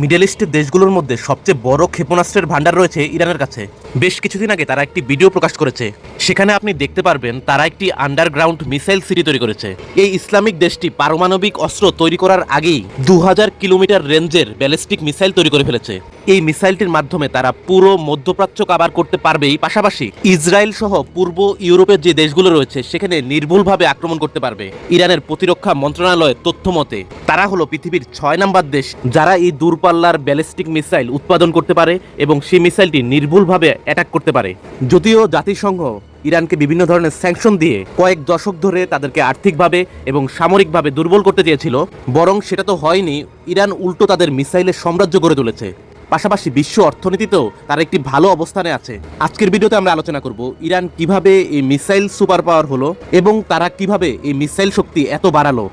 Middle ইস্টের দেশগুলোর মধ্যে সবচেয়ে বড় ক্ষেপণাস্ত্রের ভান্ডার রয়েছে ইরানের কাছে। বেশ কিছুদিন আগে তারা একটি ভিডিও প্রকাশ করেছে। সেখানে আপনি দেখতে পারবেন তারা একটি আন্ডারগ্রাউন্ড মিসাইল সিটি তৈরি করেছে। এই ইসলামিক দেশটি পারমাণবিক অস্ত্র তৈরি করার আগেই দু হাজার কিলোমিটার রেঞ্জের ব্যালিস্টিক মিসাইল তৈরি করে ফেলেছে। এই মিসাইলটির মাধ্যমে তারা পুরো মধ্যপ্রাচ্য কাবার করতে পারবেই। পাশাপাশি ইসরায়েল সহ পূর্ব ইউরোপের যে দেশগুলো রয়েছে, সেখানে নির্ভুলভাবে আক্রমণ করতে পারবে। ইরানের প্রতিরক্ষা মন্ত্রণালয়ের তথ্য মতে, তারা হলো পৃথিবীর ছয় নম্বর দেশ যারা এই দূরপাল্লার ব্যালিস্টিক মিসাইল উৎপাদন করতে পারে এবং সেই মিসাইলটি নির্ভুলভাবে অ্যাটাক করতে পারে। যদিও জাতিসংঘ ইরানকে বিভিন্ন ধরনের স্যাংশন দিয়ে কয়েক দশক ধরে তাদেরকে আর্থিকভাবে এবং সামরিকভাবে দুর্বল করতে চেয়েছিল, বরং সেটা তো হয়নি। ইরান উল্টো তাদের মিসাইলের সাম্রাজ্য গড়ে তুলেছে। পাশাপাশি বিশ্ব অর্থনীতিতেও তার একটি ভালো অবস্থানে আছে। আজকের ভিডিওতে আমরা আলোচনা করব ইরান কীভাবে এই মিসাইল সুপার পাওয়ার হলো এবং তারা কীভাবে এই মিসাইল শক্তি এত বাড়ালো।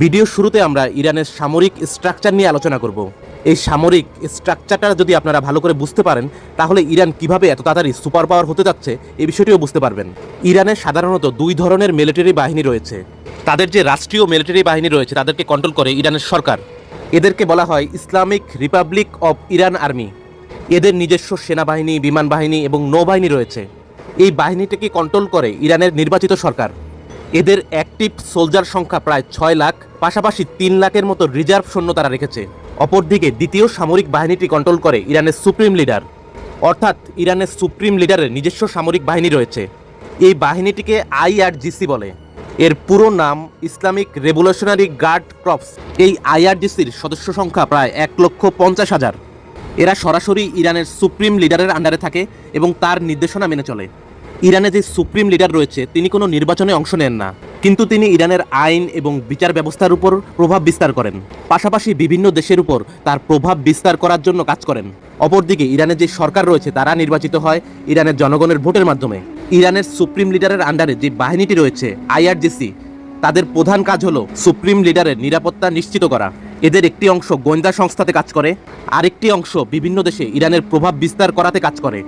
ভিডিওর শুরুতে আমরা ইরানের সামরিক স্ট্রাকচার নিয়ে আলোচনা করব। এই সামরিক স্ট্রাকচারটা যদি আপনারা ভালো করে বুঝতে পারেন, তাহলে ইরান কীভাবে এত তাড়াতাড়ি সুপার পাওয়ার হতে যাচ্ছে এই বিষয়টিও বুঝতে পারবেন। ইরানের সাধারণত দুই ধরনের মিলিটারি বাহিনী রয়েছে। তাদের যে রাষ্ট্রীয় মিলিটারি বাহিনী রয়েছে, তাদেরকে কন্ট্রোল করে ইরানের সরকার। এদেরকে বলা হয় Islamic republic of Iran army এদের নিজস্ব সেনাবাহিনী, বিমান বাহিনী এবং নৌবাহিনী রয়েছে। এই বাহিনীটিকে কন্ট্রোল করে ইরানের নির্বাচিত সরকার। এদের অ্যাক্টিভ সোলজার সংখ্যা প্রায় ছয় লাখ, পাশাপাশি তিন লাখের মতো রিজার্ভ সৈন্য তারা রেখেছে। অপরদিকে দ্বিতীয় সামরিক বাহিনীটি কন্ট্রোল করে ইরানের সুপ্রিম লিডার অর্থাৎ ইরানের সুপ্রিম লিডারের নিজস্ব সামরিক বাহিনী রয়েছে। এই বাহিনীটিকে আইআরজিসি বলে। এর পুরো নাম ইসলামিক রেভলিউশনারি গার্ড ক্রপস। এই আইআরজিসির সদস্য সংখ্যা প্রায় এক লক্ষ পঞ্চাশ হাজার। এরা সরাসরি ইরানের সুপ্রিম লিডারের আন্ডারে থাকে এবং তার নির্দেশনা মেনে চলে। ইরানে যে সুপ্রিম লিডার রয়েছে, তিনি কোনো নির্বাচনে অংশ নেন না। কিন্তু তিনি ইরানের আইন এবং বিচার ব্যবস্থার উপর প্রভাব বিস্তার করেন। পাশাপাশি বিভিন্ন দেশের উপর তার প্রভাব বিস্তার করার জন্য কাজ করেন। অপরদিকে ইরানের যে সরকার রয়েছে, তারা নির্বাচিত হয় ইরানের জনগণের ভোটের মাধ্যমে। ইরানের সুপ্রিম লিডারের আন্ডারে যে বাহিনীটি রয়েছে, আইআরজিসি, তাদের প্রধান কাজ হলো সুপ্রিম লিডারের নিরাপত্তা নিশ্চিত করা। এদের একটি অংশ গোয়েন্দা সংস্থাতে কাজ করে, আরেকটি অংশ বিভিন্ন দেশে ইরানের প্রভাব বিস্তার করাতে কাজ করে।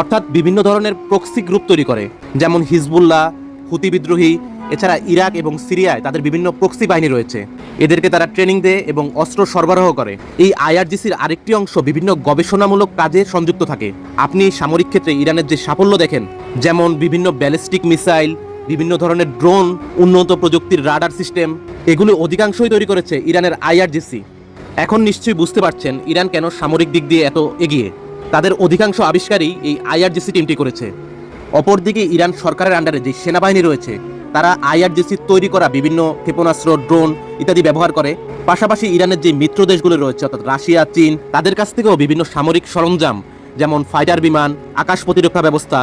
অর্থাৎ বিভিন্ন ধরনের প্রক্সি গ্রুপ তৈরি করে, যেমন হিজবুল্লাহ, হুতি বিদ্রোহী, এছাড়া ইরাক এবং সিরিয়ায় তাদের বিভিন্ন প্রক্সি বাহিনী রয়েছে। এদেরকে তারা ট্রেনিং দেয় এবং অস্ত্র সরবরাহ করে। এই আইআরজিসির আরেকটি অংশ বিভিন্ন গবেষণামূলক কাজে সংযুক্ত থাকে। আপনি সামরিক ক্ষেত্রে ইরানের যে সাফল্য দেখেন, যেমন বিভিন্ন ব্যালিস্টিক মিসাইল বিভিন্ন ধরনের ড্রোন উন্নত প্রযুক্তির রাডার সিস্টেম এগুলো অধিকাংশই তৈরি করেছে ইরানের আইআরজিসি এখন নিশ্চয়ই বুঝতে পারছেন ইরান কেন সামরিক দিক দিয়ে এত এগিয়ে। তাদের অধিকাংশ আবিষ্কারই এই আইআরজিসি টিমটি করেছে। অপরদিকে ইরান সরকারের আন্ডারে যে সেনাবাহিনী রয়েছে, তারা আইআরজিসি তৈরি করা বিভিন্ন ক্ষেপণাস্ত্র, ড্রোন ইত্যাদি ব্যবহার করে। পাশাপাশি ইরানের যে মিত্র দেশগুলো রয়েছে, অর্থাৎ রাশিয়া, চীন, তাদের কাছ থেকেও বিভিন্ন সামরিক সরঞ্জাম, যেমন ফাইটার বিমান, আকাশ প্রতিরক্ষা ব্যবস্থা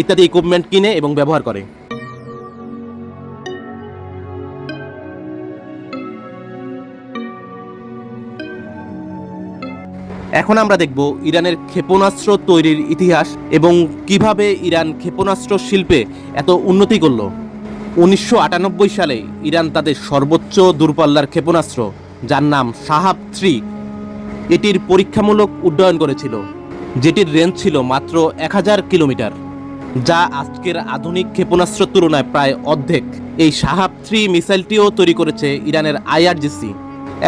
ইত্যাদি ইকুইপমেন্ট কিনে এবং ব্যবহার করে। এখন আমরা দেখব ইরানের ক্ষেপণাস্ত্র তৈরির ইতিহাস এবং কীভাবে ইরান ক্ষেপণাস্ত্র শিল্পে এত উন্নতি করল। উনিশশো আটানব্বই সালে ইরান তাদের সর্বোচ্চ দূরপাল্লার ক্ষেপণাস্ত্র, যার নাম সাহাব থ্রি, এটির পরীক্ষামূলক উড্ডয়ন করেছিল। যেটির রেঞ্জ ছিল মাত্র এক হাজার কিলোমিটার, যা আজকের আধুনিক ক্ষেপণাস্ত্রের তুলনায় প্রায় অর্ধেক। এই সাহাব থ্রি মিসাইলটিও তৈরি করেছে ইরানের আইআরজিসি।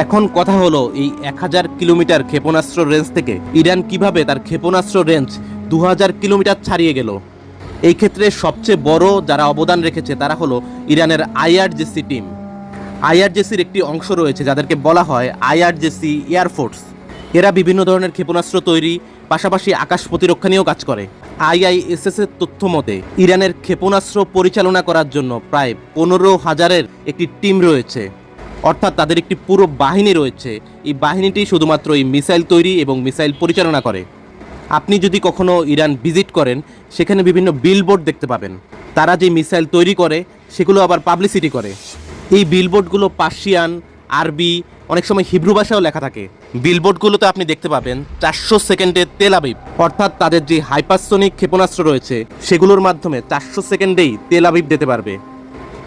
এখন কথা হলো এই এক হাজার কিলোমিটার ক্ষেপণাস্ত্র রেঞ্জ থেকে ইরান কীভাবে তার ক্ষেপণাস্ত্র রেঞ্জ দু হাজার কিলোমিটার ছাড়িয়ে গেল। এই ক্ষেত্রে সবচেয়ে বড় যারা অবদান রেখেছে তারা হলো ইরানের আইআরজেসি টিম। আইআরজেসির একটি অংশ রয়েছে যাদেরকে বলা হয় আইআরজেসি এয়ারফোর্স এরা বিভিন্ন ধরনের ক্ষেপণাস্ত্র তৈরি, পাশাপাশি আকাশ প্রতিরক্ষা নিয়েও কাজ করে। আইআইএসএস এর তথ্য মতে, ইরানের ক্ষেপণাস্ত্র পরিচালনা করার জন্য প্রায় পনেরো হাজারের একটি টিম রয়েছে। অর্থাৎ তাদের একটি পুরো বাহিনী রয়েছে। এই বাহিনীটি শুধুমাত্র এই মিসাইল তৈরি এবং মিসাইল পরিচালনা করে। আপনি যদি কখনো ইরান ভিজিট করেন, সেখানে বিভিন্ন বিলবোর্ড দেখতে পাবেন। তারা যে মিসাইল তৈরি করে, সেগুলো আবার পাবলিসিটি করে। এই বিলবোর্ডগুলো পার্সিয়ান, আরবি, অনেক সময় হিব্রু ভাষাও লেখা থাকে। বিলবোর্ডগুলোতে আপনি দেখতে পাবেন চারশো সেকেন্ডে তেল আবিব। অর্থাৎ তাদের যে হাইপারসোনিক ক্ষেপণাস্ত্র রয়েছে, সেগুলোর মাধ্যমে চারশো সেকেন্ডেই তেল আবিব দিতে পারবে।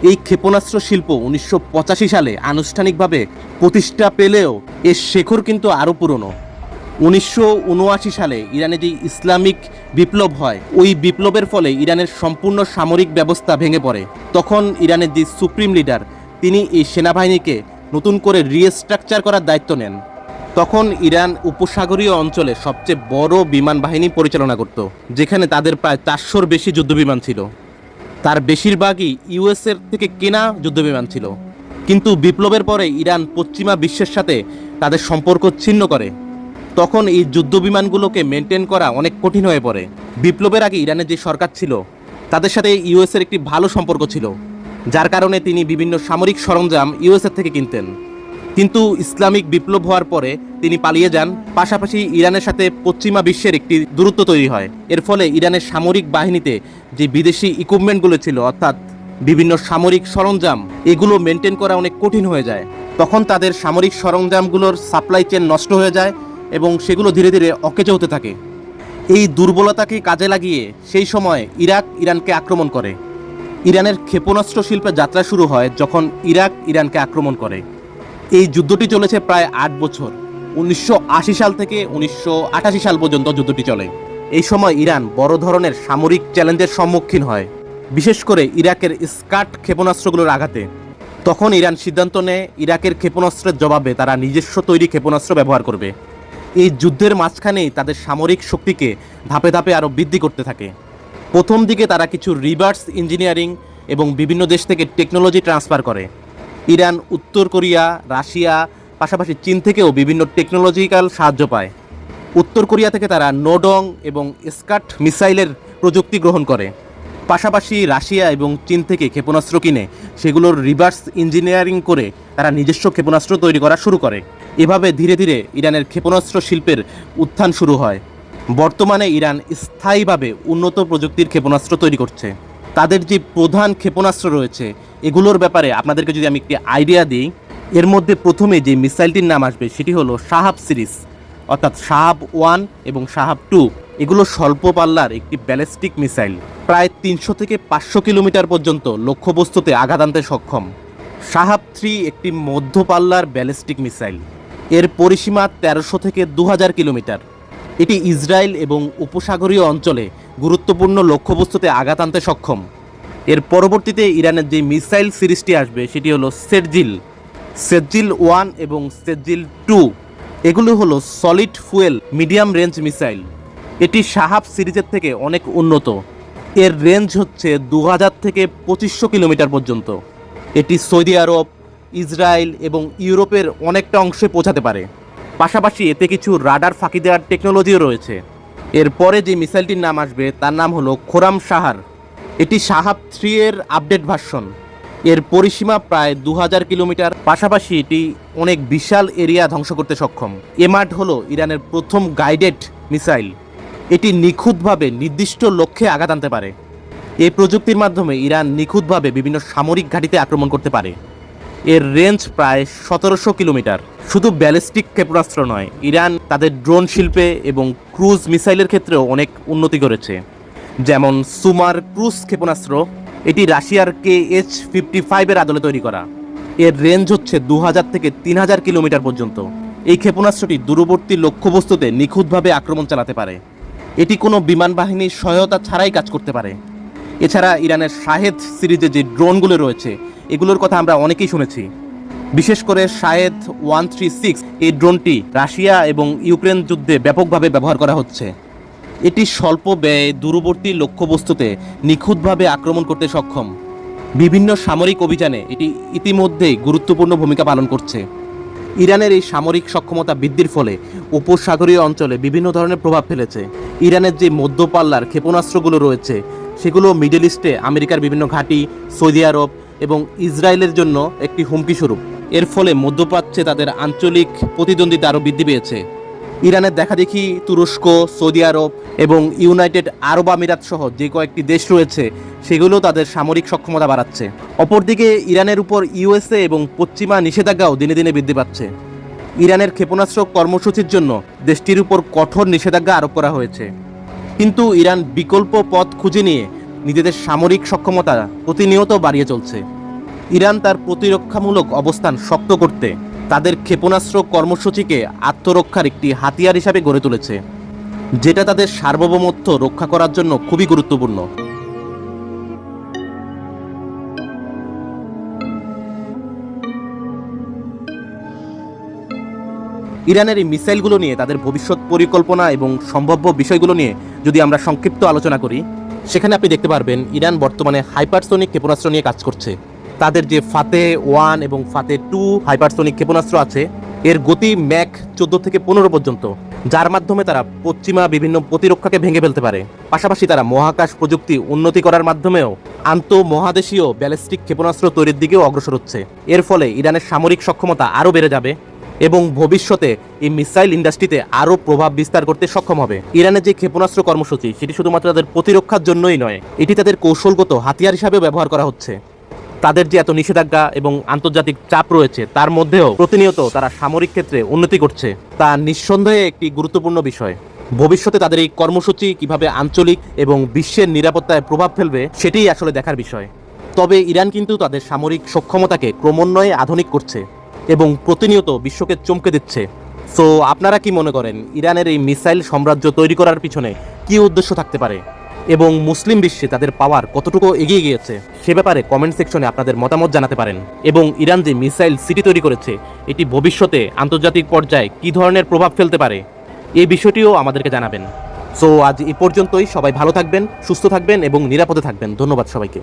এই ক্ষেপণাস্ত্র শিল্প উনিশশো পঁচাশি সালে আনুষ্ঠানিকভাবে প্রতিষ্ঠা পেলেও এর শেখর কিন্তু আরও পুরনো। উনিশশো উনআশি সালে ইরানে যে ইসলামিক বিপ্লব হয়, ওই বিপ্লবের ফলে ইরানের সম্পূর্ণ সামরিক ব্যবস্থা ভেঙে পড়ে। তখন ইরানের যে সুপ্রিম লিডার, তিনি এই সেনাবাহিনীকে নতুন করে রিস্ট্রাকচার করার দায়িত্ব নেন। তখন ইরান উপসাগরীয় অঞ্চলে সবচেয়ে বড় বিমান বাহিনী পরিচালনা করত, যেখানে তাদের প্রায় চারশোর বেশি যুদ্ধবিমান ছিল। তার বেশিরভাগই ইউএসের থেকে কেনা যুদ্ধবিমান ছিল। কিন্তু বিপ্লবের পরে ইরান পশ্চিমা বিশ্বের সাথে তাদের সম্পর্ক ছিন্ন করে। তখন এই যুদ্ধবিমানগুলোকে মেনটেন করা অনেক কঠিন হয়ে পড়ে। বিপ্লবের আগে ইরানের যে সরকার ছিল, তাদের সাথে ইউএসের একটি ভালো সম্পর্ক ছিল, যার কারণে তিনি বিভিন্ন সামরিক সরঞ্জাম ইউএসএর থেকে কিনতেন। কিন্তু ইসলামিক বিপ্লব হওয়ার পরে তিনি পালিয়ে যান। পাশাপাশি ইরানের সাথে পশ্চিমা বিশ্বের একটি দূরত্ব তৈরি হয়। এর ফলে ইরানের সামরিক বাহিনীতে যে বিদেশি ইকুইপমেন্টগুলো ছিল, অর্থাৎ বিভিন্ন সামরিক সরঞ্জাম, এগুলো মেনটেন করা অনেক কঠিন হয়ে যায়। তখন তাদের সামরিক সরঞ্জামগুলোর সাপ্লাই চেন নষ্ট হয়ে যায় এবং সেগুলো ধীরে ধীরে অকেজো হতে থাকে। এই দুর্বলতাকে কাজে লাগিয়ে সেই সময় ইরাক ইরানকে আক্রমণ করে। ইরানের ক্ষেপণাস্ত্র শিল্পে যাত্রা শুরু হয় যখন ইরাক ইরানকে আক্রমণ করে। এই যুদ্ধটি চলেছে প্রায় আট বছর। উনিশশো আশি সাল থেকে উনিশশো আটাশি সাল পর্যন্ত যুদ্ধটি চলে। এই সময় ইরান বড় ধরনের সামরিক চ্যালেঞ্জের সম্মুখীন হয়। বিশেষ করে ইরাকের স্কাট ক্ষেপণাস্ত্রগুলোর আঘাতে। তখন ইরান সিদ্ধান্ত নেয়, ইরাকের ক্ষেপণাস্ত্রের জবাবে তারা নিজস্ব তৈরি ক্ষেপণাস্ত্র ব্যবহার করবে। এই যুদ্ধের মাঝখানেই তাদের সামরিক শক্তিকে ধাপে ধাপে আরও বৃদ্ধি করতে থাকে। প্রথম দিকে তারা কিছু রিভার্স ইঞ্জিনিয়ারিং এবং বিভিন্ন দেশ থেকে টেকনোলজি ট্রান্সফার করে। ইরান, উত্তর কোরিয়া, রাশিয়া, পাশাপাশি চীন থেকেও বিভিন্ন টেকনোলজিক্যাল সাহায্য পায়। উত্তর কোরিয়া থেকে তারা নোডং এবং স্কাট মিসাইলের প্রযুক্তি গ্রহণ করে। পাশাপাশি রাশিয়া এবং চীন থেকে ক্ষেপণাস্ত্র কিনে সেগুলোর রিভার্স ইঞ্জিনিয়ারিং করে তারা নিজস্ব ক্ষেপণাস্ত্র তৈরি করা শুরু করে। এভাবে ধীরে ধীরে ইরানের ক্ষেপণাস্ত্র শিল্পের উত্থান শুরু হয়। বর্তমানে ইরান স্থায়ীভাবে উন্নত প্রযুক্তির ক্ষেপণাস্ত্র তৈরি করছে। তাদের যে প্রধান ক্ষেপণাস্ত্র রয়েছে, এগুলোর ব্যাপারে আপনাদেরকে যদি আমি একটি আইডিয়া দিই, এর মধ্যে প্রথমে যে মিসাইলটির নাম আসবে সেটি হলো শাহাব সিরিজ, অর্থাৎ শাহাব ওয়ান এবং শাহাব টু। এগুলো স্বল্প পাল্লার একটি ব্যালিস্টিক মিসাইল প্রায় তিনশো থেকে পাঁচশো কিলোমিটার পর্যন্ত লক্ষ্যবস্তুতে আঘাত আনতে সক্ষম। শাহাব থ্রি একটি মধ্য পাল্লার ব্যালিস্টিক মিসাইল এর পরিসীমা তেরোশো থেকে দু হাজার কিলোমিটার। এটি ইসরায়েল এবং উপসাগরীয় অঞ্চলে গুরুত্বপূর্ণ লক্ষ্যবস্তুতে আঘাত আনতে সক্ষম। এর পরবর্তীতে ইরানের যে মিসাইল সিরিজটি আসবে, সেটি হলো সেটজিল। সেটজিল ওয়ান এবং সেটজিল টু, এগুলো হলো solid fuel medium range missile. এটি সাহাব সিরিজের থেকে অনেক উন্নত। এর রেঞ্জ হচ্ছে দু হাজার থেকে পঁচিশশো কিলোমিটার পর্যন্ত। এটি সৌদি আরব, ইসরায়েল এবং ইউরোপের অনেকটা অংশে পৌঁছাতে পারে। পাশাপাশি এতে কিছু রাডার ফাঁকি দেওয়ার টেকনোলজিও রয়েছে। এরপরে যে মিসাইলটির নাম আসবে, তার নাম হলো খোরাম সাহার। এটি সাহাব থ্রি এর আপডেট ভার্সন এর পরিসীমা প্রায় দু হাজার কিলোমিটার। পাশাপাশি এটি অনেক বিশাল এরিয়া ধ্বংস করতে সক্ষম। এমার্ট হলো ইরানের প্রথম গাইডেড মিসাইল। এটি নিখুঁতভাবে নির্দিষ্ট লক্ষ্যে আঘাত আনতে পারে। এই প্রযুক্তির মাধ্যমে ইরান নিখুঁতভাবে বিভিন্ন সামরিক ঘাঁটিতে আক্রমণ করতে পারে। এর রেঞ্জ প্রায় সতেরোশো কিলোমিটার। শুধু ব্যালিস্টিক ক্ষেপণাস্ত্র নয়, ইরান তাদের ড্রোন শিল্পে এবং ক্রুজ মিসাইলের ক্ষেত্রেও অনেক উন্নতি করেছে। যেমন সুমার ক্রুজ ক্ষেপণাস্ত্র, এটি রাশিয়ার কে এইচ ফিফটি ফাইভের আদলে তৈরি করা। এর রেঞ্জ হচ্ছে দু হাজার থেকে তিন হাজার কিলোমিটার পর্যন্ত। এই ক্ষেপণাস্ত্রটি দূরবর্তী লক্ষ্যবস্তুতে নিখুঁতভাবে আক্রমণ চালাতে পারে। এটি কোনো বিমান বাহিনীর সহায়তা ছাড়াই কাজ করতে পারে। এছাড়া ইরানের শাহেদ সিরিজে যে ড্রোনগুলো রয়েছে এগুলোর কথা আমরা অনেকেই শুনেছি। বিশেষ করে শাহেদ ওয়ান থ্রি সিক্স, এই ড্রোনটি রাশিয়া এবং ইউক্রেন যুদ্ধে ব্যাপকভাবে ব্যবহার করা হচ্ছে। এটি স্বল্প ব্যয়ে, দূরবর্তী লক্ষ্যবস্তুতে নিখুঁতভাবে আক্রমণ করতে সক্ষম। বিভিন্ন সামরিক অভিযানে এটি ইতিমধ্যেই গুরুত্বপূর্ণ ভূমিকা পালন করছে। ইরানের এই সামরিক সক্ষমতা বৃদ্ধির ফলে উপসাগরীয় অঞ্চলে বিভিন্ন ধরনের প্রভাব ফেলেছে। ইরানের যে মধ্যপাল্লার ক্ষেপণাস্ত্রগুলো রয়েছে, সেগুলো মিডল ইস্টে আমেরিকার বিভিন্ন ঘাঁটি, সৌদি আরব এবং ইসরায়েলের জন্য একটি হুমকি স্বরূপ। এর ফলে মধ্যপ্রাচ্যে তাদের আঞ্চলিক প্রতিদ্বন্দ্বিতা আরও বৃদ্ধি পেয়েছে। ইরানের দেখা দেখি তুরস্ক, সৌদি আরব এবং ইউনাইটেড আরব আমিরাত সহ যে কয়েকটি দেশ রয়েছে সেগুলো তাদের সামরিক সক্ষমতা বাড়াচ্ছে। অপরদিকে ইরানের উপর ইউএসএ এবং পশ্চিমা নিষেধাজ্ঞাও দিনে দিনে বৃদ্ধি পাচ্ছে। ইরানের ক্ষেপণাস্ত্র কর্মসূচির জন্য দেশটির উপর কঠোর নিষেধাজ্ঞা আরোপ করা হয়েছে। কিন্তু ইরান বিকল্প পথ খুঁজে নিয়ে নিজেদের সামরিক সক্ষমতা প্রতিনিয়ত বাড়িয়ে চলছে। ইরান তার প্রতিরক্ষামূলক অবস্থান শক্ত করতে তাদের ক্ষেপণাস্ত্র কর্মসূচিকে আত্মরক্ষার একটি হাতিয়ার হিসাবে গড়ে তুলেছে, যেটা তাদের সার্বভৌমত্ব রক্ষা করার জন্য খুবই গুরুত্বপূর্ণ। ইরানের এই মিসাইলগুলো নিয়ে তাদের ভবিষ্যৎ পরিকল্পনা এবং সম্ভাব্য বিষয়গুলো নিয়ে যদি আমরা সংক্ষিপ্ত আলোচনা করি সেখানে আপনি দেখতে পারবেন ইরান বর্তমানে হাইপারসোনিক ক্ষেপণাস্ত্র নিয়ে কাজ করছে। তাদের যে ফাতে ওয়ান এবং ফাতে টু হাইপারসোনিক ক্ষেপণাস্ত্র আছে, এর গতি ম্যাক চোদ্দ থেকে পনেরো পর্যন্ত, যার মাধ্যমে তারা পশ্চিমা বিভিন্ন প্রতিরক্ষাকে ভেঙে ফেলতে পারে। পাশাপাশি তারা মহাকাশ প্রযুক্তি উন্নতি করার মাধ্যমেও আন্তঃ মহাদেশীয় ব্যালিস্টিক ক্ষেপণাস্ত্র তৈরির দিকেও অগ্রসর হচ্ছে। এর ফলে ইরানের সামরিক সক্ষমতা আরও বেড়ে যাবে এবং ভবিষ্যতে এই মিসাইল ইন্ডাস্ট্রিতে আরও প্রভাব বিস্তার করতে সক্ষম হবে। ইরানের যে ক্ষেপণাস্ত্র কর্মসূচি, সেটি শুধুমাত্র তাদের প্রতিরক্ষার জন্যই নয়, এটি তাদের কৌশলগত হাতিয়ার হিসাবে ব্যবহার করা হচ্ছে। তাদের যে এত নিষেধাজ্ঞা এবং আন্তর্জাতিক চাপ রয়েছে, তার মধ্যেও প্রতিনিয়ত তারা সামরিক ক্ষেত্রে উন্নতি করছে। তা নিঃসন্দেহে একটি গুরুত্বপূর্ণ বিষয়। ভবিষ্যতে তাদের এই কর্মসূচি কীভাবে আঞ্চলিক এবং বিশ্বের নিরাপত্তায় প্রভাব ফেলবে, সেটিই আসলে দেখার বিষয়। তবে ইরান কিন্তু তাদের সামরিক সক্ষমতাকে ক্রমান্বয়ে আধুনিক করছে। এবং প্রতিনিয়ত বিশ্বকে চমকে দিচ্ছে। সো আপনারা কি মনে করেন, ইরানের এই মিসাইল সাম্রাজ্য তৈরি করার পিছনে কি উদ্দেশ্য থাকতে পারে? এবং মুসলিম বিশ্বে তাদের পাওয়ার কতটুকু এগিয়ে গিয়েছে, সে ব্যাপারে কমেন্ট সেকশনে আপনাদের মতামত জানাতে পারেন। এবং ইরান যে মিসাইল সিটি তৈরি করেছে, এটি ভবিষ্যতে আন্তর্জাতিক পর্যায়ে কী ধরনের প্রভাব ফেলতে পারে, এই বিষয়টিও আমাদেরকে জানাবেন। সো আজ এ পর্যন্তই। সবাই ভালো থাকবেন, সুস্থ থাকবেন এবং নিরাপদে থাকবেন। ধন্যবাদ সবাইকে।